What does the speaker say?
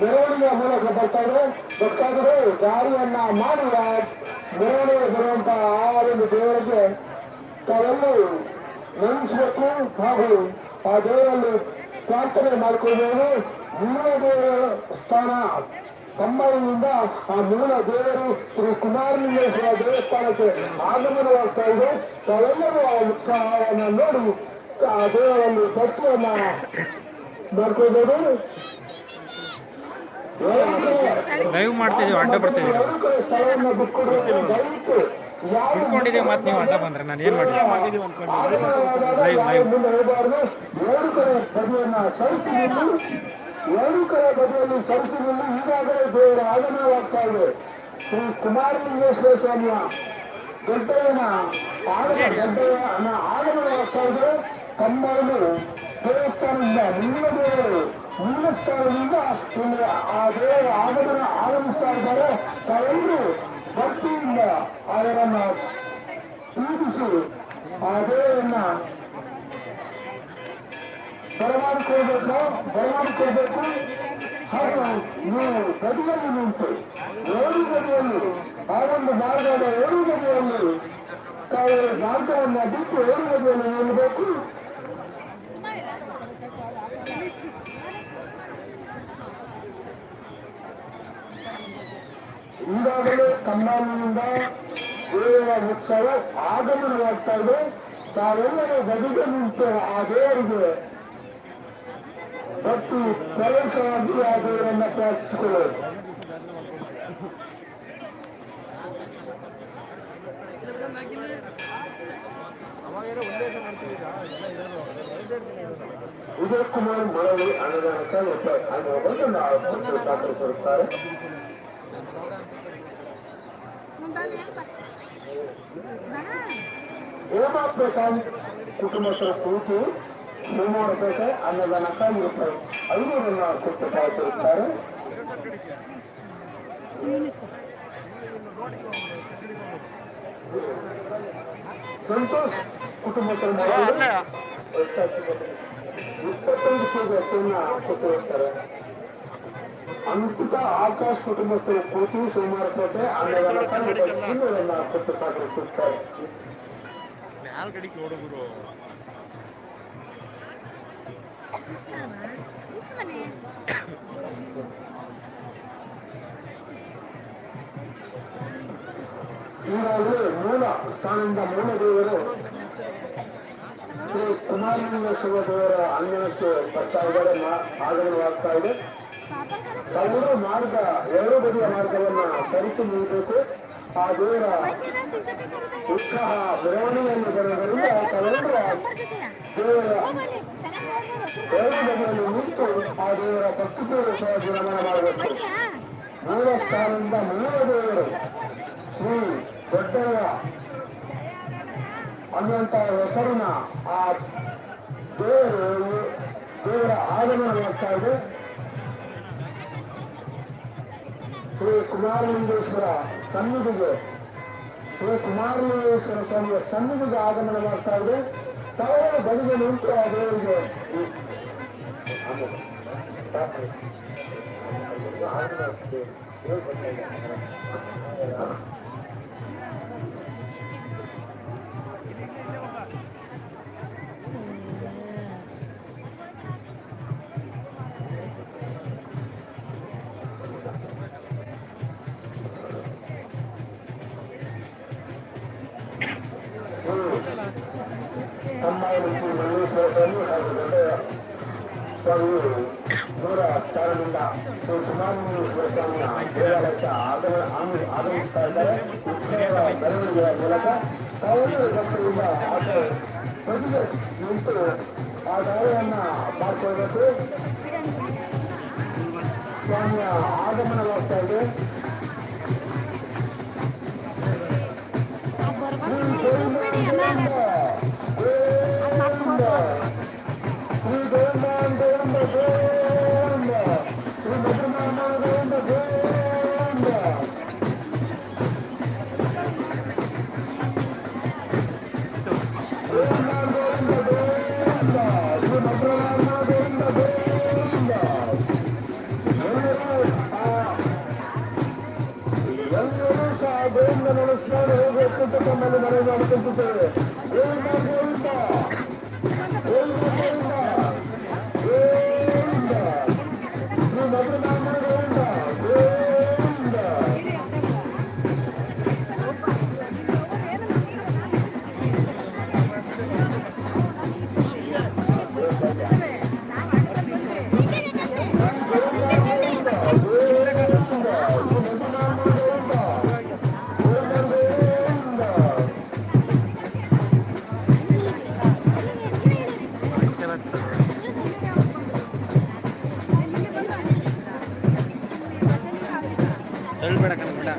ಮೆರವಣಿಗೆ ಮೂಲಕ ಬರ್ತಾರೆ ಗೊತ್ತಾದರೆ ದಾರಿಯನ್ನ ಮಾಡುವ ಮೆರವಣಿಗೆ ಬರುವಂತಹ ಆ ಒಂದು ದೇವರಿಗೆ ತಾವೆಲ್ಲರೂ ನೆನೆಸಬೇಕು ಹಾಗೂ ಆ ದೇವರಲ್ಲಿ ಪ್ರಾರ್ಥನೆ ಮಾಡಿಕೊಳ್ಳಬೇಕು ಮೂಲ ದೇವರ ಸ್ಥಾನ ಕಂಬಳಿನಿಂದ ಆ ಮೂಲ ದೇವರು ಶ್ರೀ ಕುಮಾರಲಿಂಗೇಶ್ವರ ದೇವಸ್ಥಾನಕ್ಕೆ ಆಗಮನವಾಗ್ತಾ ಇದೆ ತಾವೆಲ್ಲರೂ ಆ ಉತ್ಸಾಹವನ್ನು ನೋಡಿ ಆ ದೇವರಲ್ಲಿ ಭಕ್ತಿಯನ್ನ ಮಾಡ್ಕೊಳ್ಬೋದು ಲೈವ್ ಮಾಡ್ತಿದೀವಿ ಅಡ್ಡ ಬರ್ತಿದ್ದೀವಿ. ಹಿಡ್ಕೊಂಡಿದೀವಿ ಮತ್ತೆ ನೀವು ಅಡ್ಡ ಬಂದ್ರೆ. ನಾನು ಏನು ಮಾಡಿ ಲೈವ್ ಲೈವ್ ಎರಡು ಕಡೆ ಬದಿಯಲ್ಲಿ ಸರಿಸಿ ನಿಲ್ಲಿ ಈಗಾಗಲೇ ದೇವರ ಆಗಮನವಾಗ್ತಾ ಇದೆ ಶ್ರೀ ಕುಮಾರಲಿಂಗೇಶ್ವರ ಸ್ವಾಮಿಯ ದೊಡ್ಡಯ್ಯನ ಆಗಮನವಾಗ್ತಾ ಇದೆ ಕಮ್ಮಳನು ದೇವಸ್ಥಾನದಿಂದ ಮೂಲ ದೇವರು ಮೂಲ ಸ್ಥಾನದಿಂದ ಇಲ್ಲಿ ಆ ದೇವರ ಆಗಮನ ಆಗಮಿಸ್ತಾ ಇದ್ದಾರೆ. ತಾವೆಲ್ಲರೂ ಭಕ್ತಿಯಿಂದ ಅವರನ್ನ ಪೂಜಿಸಿ ಆ ದೇವರನ್ನ ಬರಮಾಡಿಕೊಳ್ಬೇಕು ಬರಮಾಡಿಕೊಳ್ಬೇಕು ಹಾಗೂ ನೀವು ಬದಿಯಲ್ಲಿ ನಿಂತು, ಏಳು ಬದಿಯಲ್ಲಿ ಆ ಒಂದು ಮಾರ್ಗದ ಏಳು ಬದಿಯಲ್ಲಿ ತಾವು ಮಾರ್ಗವನ್ನು ಬಿಟ್ಟು ಏಳು ಬದಿಯಲ್ಲಿ ನಿಲ್ಲಬೇಕು. ಈಗಾಗಲೇ ಕಮ್ಮಾಲಿನಿಂದ ದೇವರ ಉತ್ಸವ ಆಗಮನವಾಗ್ತಾ ಇದೆ ತಾವೆಲ್ಲರೂ ಗದಿಗೆ ನಿಂತು ಆ ದೇವರಿಗೆ ಭಕ್ತಿ ಪ್ರವೇಶವಾಗಿ ಆ ದೇವರನ್ನ ಪ್ರಾರ್ಥಿಸಿಕೊಳ್ಳೋದು ವಿಜಯ್ ಕುಮಾರ್ ಮಳವಿ ಅನುದಾನಕ್ಕೆ ರೂಪಾಯಿ ಅನ್ನುವ ನಾವು ದಾಖಲಿಸಿರುತ್ತಾರೆ ಹೇಮಾ ಪ್ರಶಾಂತ್ ಕುಟುಂಬಸ್ಥರ ಕೂತು ಶಿವಮೊಗ್ಗಪೇಟೆ ಅನ್ನದಾನಕ್ಕೆ ರೂಪಾಯಿ ಐನೂರನ್ನ ಕೊಟ್ಟು ಪಾವತಿರುತ್ತಾರೆ ಸಂತೋಷ್ ಕುಟುಂಬಸ್ಥರ ಇಪ್ಪತ್ತೈದು ಕೆಜಿ ಅಕ್ಕಿಯನ್ನ ಕೊಟ್ಟಿರುತ್ತಾರೆ ಅಂಕಿತ ಆಕಾಶ್ ಕುಟುಂಬಸ್ಥರು ಕೂತು ಸೋಮವಾರಪೇಟೆ ಅನ್ನದಾನಕ್ಕೆ ರೂಪಾಯಿ ಇನ್ನೂರನ್ನ ಕೊಟ್ಟು ಪಾವತಿರುತ್ತಾರೆ ಮ್ಯಾಲ್ ಕಡಿಗೆ ನೋಡುಗುರು ಈಗಾಗಲೇ ಮೂಲ ಸ್ಥಾನದಿಂದ ಮೂಲ ದೇವರು ಶ್ರೀ ಕುಮಾರಲಿಂಗೇಶ್ವರ ದೇವರ ಅಂಗಣಕ್ಕೆ ಬರ್ತಾ ಇದ್ದಾರೆ ಆಗಮನವಾಗ್ತಾ ಇದೆ. ತಾವೆಲ್ಲರೂ ಮಾರ್ಗ, ಎರಡು ಬದಿಯ ಮಾರ್ಗವನ್ನ ನೀಡಬೇಕು ಆ ದೇವರ ಉತ್ಸಾಹ ಮೆರವಣಿಗೆಯನ್ನು ಬರುವುದರಿಂದ ತಾವೆಲ್ಲರೂ ಆ ದೇವರ ಎರಡು ಬದಿಯಲ್ಲಿ ನಿಂತು ಆ ದೇವರ ಭಕ್ತಿಪೂರ್ವಕ ದಿನಮಾನ ಮಾಡಬೇಕು. ಮೂಲ ಸ್ಥಾನದಿಂದ ಮೂಲ ದೇವರು ಶ್ರೀ ದೊಡ್ಡಯ್ಯ ಅನ್ನುವಂತ ಹೆಸರಿನ ಆ ದೇವರು ದೇವರ ಆಗಮನ ಮಾಡ್ತಾ ಇದೆ. ಶ್ರೀ ಕುಮಾರಲಿಂಗೇಶ್ವರ ಸನ್ನಿಧಿಗೆ, ಶ್ರೀ ಕುಮಾರಲಿಂಗೇಶ್ವರ ಸ್ವಾಮಿಯ ಸನ್ನಿಧಿಗೆ ಆಗಮನ ಮಾಡ್ತಾ ಇದೆ. ತವರ ಬಳಿಗೆ ನಿಂತು ಆ ದೇವರಿಗೆ ದೂರ ಸ್ಥಳದಿಂದ ಶ್ರೀ ಕುಮಾರಲಿಂಗೇಶ್ವರ ಸ್ವಾಮಿಯ ದೇವಾಲಯಕ್ಕೆ ಆಗಮ ಆಗ- ಆಗಮಿಸ್ತಾ ಇದ್ದಾರೆ ಉತ್ಸವ ಮೆರವಣಿಗೆಯ ಮೂಲಕ ತಾವೆಲ್ಲರೂ ಭಕ್ತರಿಂದ ಆಚೆ ಬದಿಗೆ ನಿಂತು ಆ ದಾರಿಯನ್ನ ಮಾಡ್ಕೊಳ್ಬೇಕು ಸ್ವಾಮಿಯ ಆಗಮನವಾಗ್ತಾ ಇದೆ Hallelujah. ತಳ್ಬೇಡ ಕಣ್ಬಿಡ